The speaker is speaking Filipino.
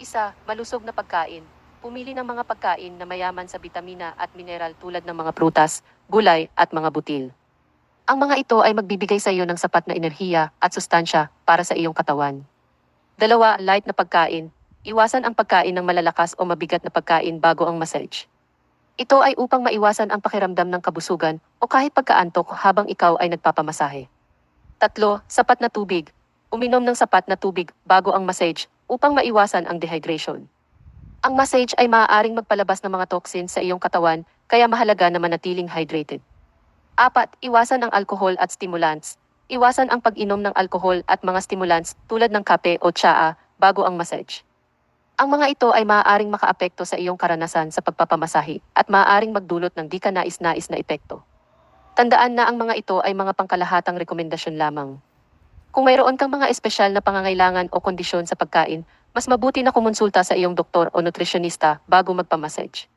Isa, malusog na pagkain. Pumili ng mga pagkain na mayaman sa bitamina at mineral tulad ng mga prutas, gulay at mga butil. Ang mga ito ay magbibigay sa iyo ng sapat na enerhiya at sustansya para sa iyong katawan. Dalawa, light na pagkain. Iwasan ang pagkain ng malalakas o mabigat na pagkain bago ang massage. Ito ay upang maiwasan ang pakiramdam ng kabusugan o kahit pagkaantok habang ikaw ay nagpapamasahe. Tatlo, sapat na tubig. Uminom ng sapat na tubig bago ang massage upang maiwasan ang dehydration. Ang massage ay maaaring magpalabas ng mga toxin sa iyong katawan kaya mahalaga na manatiling hydrated. Apat, iwasan ang alcohol at stimulants. Iwasan ang pag-inom ng alcohol at mga stimulants tulad ng kape o tsaa bago ang massage. Ang mga ito ay maaaring makaapekto sa iyong karanasan sa pagpapamasahe at maaaring magdulot ng di ka nais-nais na epekto. Tandaan na ang mga ito ay mga pangkalahatang rekomendasyon lamang. Kung mayroon kang mga espesyal na pangangailangan o kondisyon sa pagkain, mas mabuti na kumonsulta sa iyong doktor o nutritionista bago magpamassage.